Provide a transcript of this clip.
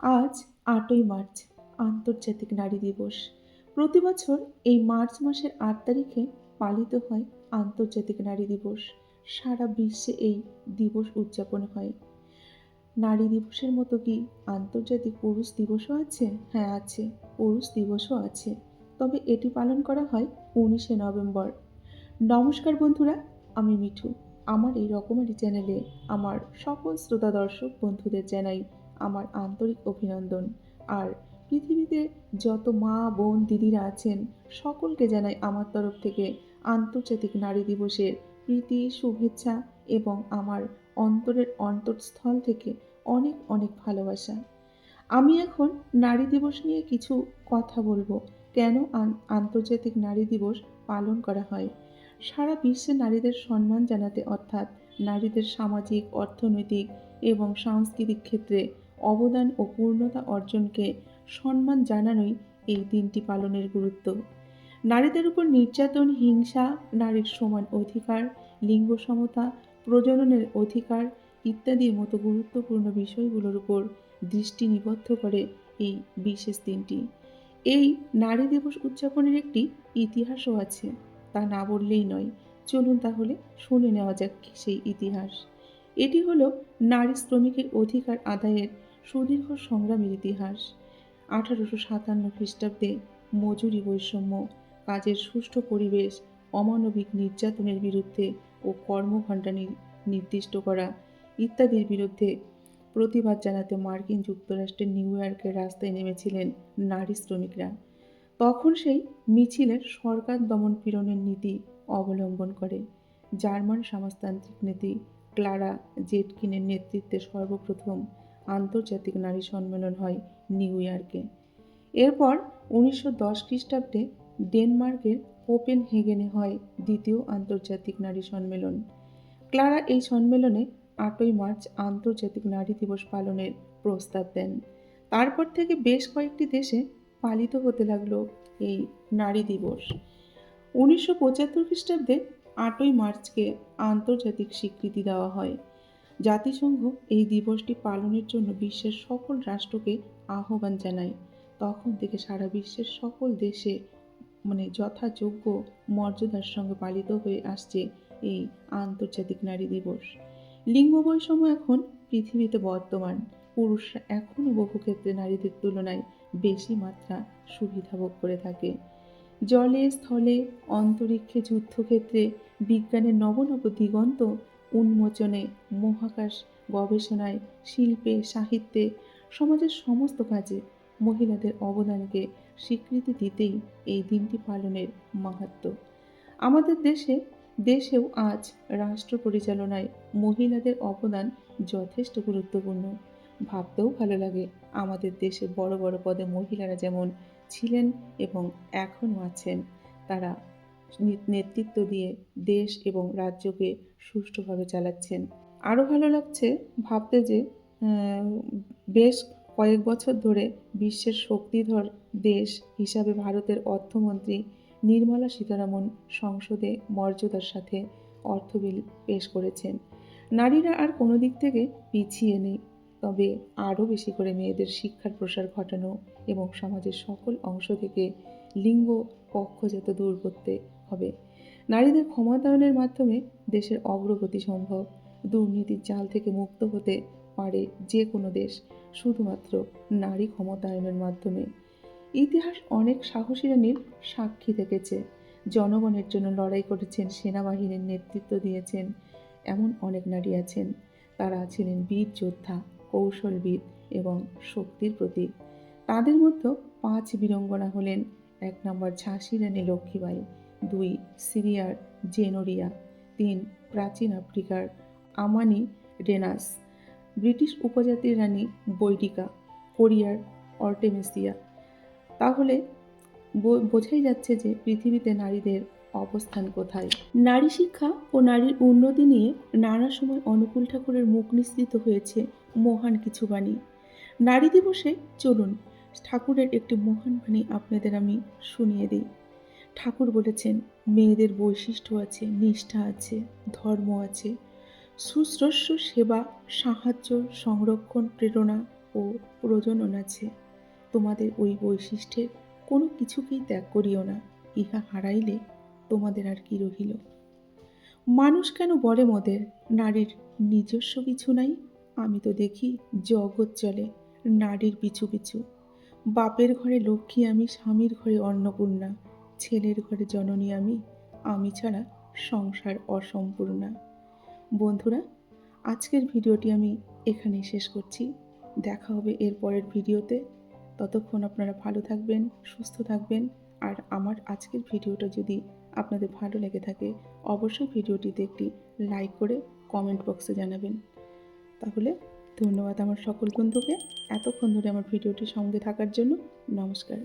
আজ আটই মার্চ, আন্তর্জাতিক নারী দিবস। প্রতি বছর এই মার্চ মাসের আট তারিখে পালিত হয় আন্তর্জাতিক নারী দিবস। সারা বিশ্বে এই দিবস উদযাপন হয়। নারী দিবসের মতো কি আন্তর্জাতিক পুরুষ দিবসও আছে? হ্যাঁ আছে। পুরুষ দিবসও আছে। তবে এটি পালন করা হয় উনিশে নভেম্বর। নমস্কার বন্ধুরা, আমি মিঠু। আমার এই রকমারি চ্যানেলে আমার সকল শ্রোতা দর্শক বন্ধুদের জানাই আমার আন্তরিক অভিনন্দন। আর পৃথিবীতে যত মা, বোন, দিদিরা আছেন, সকলকে জানাই আমার তরফ থেকে আন্তর্জাতিক নারী দিবসের প্রীতি, শুভেচ্ছা এবং আমার অন্তরের অন্তঃস্থল থেকে অনেক অনেক ভালোবাসা। আমি এখন নারী দিবস নিয়ে কিছু কথা বলব। কেন আন- আন্তর্জাতিক নারী দিবস পালন করা হয়? সারা বিশ্বে নারীদের সম্মান জানাতে অর্থাৎ নারীদের সামাজিক, অর্থনৈতিক এবং সাংস্কৃতিক ক্ষেত্রে অবদান ও পূর্ণতা অর্জনকে সম্মান জানানোই এই দিনটি পালনের গুরুত্ব। নারীদের উপর নির্যাতন, হিংসা, নারীর সমান অধিকার, লিঙ্গ সমতা, প্রজননের অধিকার ইত্যাদির মতো গুরুত্বপূর্ণ বিষয়গুলোর উপর দৃষ্টি নিবদ্ধ করে এই বিশেষ দিনটি। এই নারী দিবস উদযাপনের একটি ইতিহাসও আছে, তা না বললেই নয়। চলুন তাহলে শুনে নেওয়া যাক সেই ইতিহাস। এটি হলো নারী শ্রমিকের অধিকার আদায়ের সুদীর্ঘ সংগ্রামের ইতিহাস। আঠারোশো সাতান্ন খ্রিস্টাব্দে মজুরি বৈষম্য, কাজের সুষ্ঠু পরিবেশ, অমানবিক নির্যাতনের বিরুদ্ধে ও কর্মঘণ্টা নির্দিষ্ট করা ইত্যাদির বিরুদ্ধে প্রতিবাদ জানাতে মার্কিন যুক্তরাষ্ট্রের নিউ ইয়র্কের রাস্তায় নেমেছিলেন নারী শ্রমিকরা। তখন সেই মিছিলের সরকার দমন পীড়নের নীতি অবলম্বন করে। জার্মান সমাজতান্ত্রিক নীতি ক্লারা জেটকিনের নেতৃত্বে সর্বপ্রথম আন্তর্জাতিক নারী সম্মেলন হয় নিউ ইয়র্কে। এরপর উনিশশো দশ খ্রিস্টাব্দে ডেনমার্কের কোপেন হেগেনে হয় দ্বিতীয় আন্তর্জাতিক নারী সম্মেলন। ক্লারা এই সম্মেলনে আটই মার্চ আন্তর্জাতিক নারী দিবস পালনের প্রস্তাব দেন। তারপর থেকে বেশ কয়েকটি দেশে পালিত হতে লাগল এই নারী দিবস। উনিশশো পঁচাত্তর খ্রিস্টাব্দে আটই মার্চকে আন্তর্জাতিক স্বীকৃতি দেওয়া হয়। জাতিসংঘ এই দিবসটি পালনের জন্য বিশ্বের সকল রাষ্ট্রকে আহ্বান জানায়। তখন থেকে সারা বিশ্বের সকল দেশে মানে যথাযোগ্য মর্যাদার সঙ্গে পালিত হয়ে আসছে এই আন্তর্জাতিক নারী দিবস। লিঙ্গ বৈষম্য এখন পৃথিবীতে বর্তমান। পুরুষরা এখনও বহু ক্ষেত্রে নারীদের তুলনায় বেশি মাত্রা সুবিধা ভোগ করে থাকে। জলে, স্থলে, অন্তরিক্ষে যুদ্ধক্ষেত্রে বিজ্ঞানের নব নব দিগন্ত উন্মোচনে, মহাকাশ গবেষণায়, শিল্পে, সাহিত্যে, সমাজের সমস্ত কাজে মহিলাদের অবদানকে স্বীকৃতি দিতেই এই দিনটি পালনের মাহাত্ম্য আমাদের দেশে, দেশেও আজ রাষ্ট্র পরিচালনায় মহিলাদের অবদান যথেষ্ট গুরুত্বপূর্ণ। ভাবতেও ভালো লাগে আমাদের দেশে বড় বড় পদে মহিলারা যেমন ছিলেন এবং এখনও আছেন, তারা নেতৃত্ব দিয়ে দেশ এবং রাজ্যকে সুষ্ঠুভাবে চালাচ্ছেন। আরও ভালো লাগছে ভাবতে যে বেশ কয়েক বছর ধরে বিশ্বের শক্তিধর দেশ হিসাবে ভারতের অর্থমন্ত্রী নির্মলা সীতারামন সংসদে মর্যাদার সাথে অর্থ বিল পেশ করেছেন। নারীরা আর কোনো দিক থেকে পিছিয়ে নেই, তবে আরও বেশি করে মেয়েদের শিক্ষার প্রসার ঘটানো এবং সমাজের সকল অংশ থেকে লিঙ্গ পক্ষজাত দূর করতে হবে। নারীদের ক্ষমতায়নের মাধ্যমে দেশের অগ্রগতি সম্ভব। দুর্নীতির জাল থেকে মুক্ত হতে পারে যে কোনো দেশ, শুধুমাত্র নারী ক্ষমতায়নের মাধ্যমে। ইতিহাস অনেক সাহসী রানীর সাক্ষী থেকেছে জনগণের জন্য লড়াই করেছেন, সেনাবাহিনীর নেতৃত্ব দিয়েছেন, এমন অনেক নারী আছেন। তারা ছিলেন বীর যোদ্ধা, কৌশলবিদ এবং শক্তির প্রতীক। তাদের মধ্যে পাঁচ বীরঙ্গনা হলেন, এক নম্বর ঝাঁসি রানী লক্ষ্মীবাই দুই সিরিয়ার জেনোরিয়া, তিন, প্রাচীন আফ্রিকার আমানি রেনাস, ব্রিটিশ উপজাতির রানী বৈডিকা কোরিয়ার অর্টেমিসিয়া। তাহলে বোঝাই যাচ্ছে যে পৃথিবীতে নারীদের অবস্থান কোথায়। নারী শিক্ষা ও নারীর উন্নতি নিয়ে নানা সময় অনুকূল ঠাকুরের মুখ নিঃসৃত হয়েছে মহান কিছু বাণী। নারী দিবসে চলুন, ঠাকুরের একটি মহান বাণী আপনাদের আমি শুনিয়ে দিই। ঠাকুর বলেছেন, মেয়েদের বৈশিষ্ট্য আছে, নিষ্ঠা আছে, ধর্ম আছে। সুশ্রস্য সেবা, সাহায্য, সংরক্ষণ, প্রেরণা ও প্রজনন আছে। তোমাদের ওই বৈশিষ্ট্যের কোনো কিছুকেই ত্যাগ করিও না, ইহা হারাইলে তোমাদের আর কি রহিল। মানুষ কেন বলে মদের? নারীর নিজস্ব কিছু নাই, আমি তো দেখি জগৎ চলে, নারীর পিছু পিছু। বাপের ঘরে লক্ষ্মী, আমি স্বামীর ঘরে অন্নপূর্ণা। ছেলের ঘরে জননী আমি আমি ছাড়া সংসার অসম্পূর্ণা। বন্ধুরা, আজকের ভিডিওটি আমি এখানেই শেষ করছি। দেখা হবে এর পরের ভিডিওতে। ততক্ষণ আপনারা ভালো থাকবেন, সুস্থ থাকবেন। আর আমার আজকের ভিডিওটা যদি আপনাদের ভালো লেগে থাকে, অবশ্যই ভিডিওটিতে একটি লাইক করে কমেন্ট বক্সে জানাবেন। তাহলে ধন্যবাদ আমার সকল বন্ধুকে এতক্ষণ ধরে আমার ভিডিওটির সঙ্গে থাকার জন্য। নমস্কার।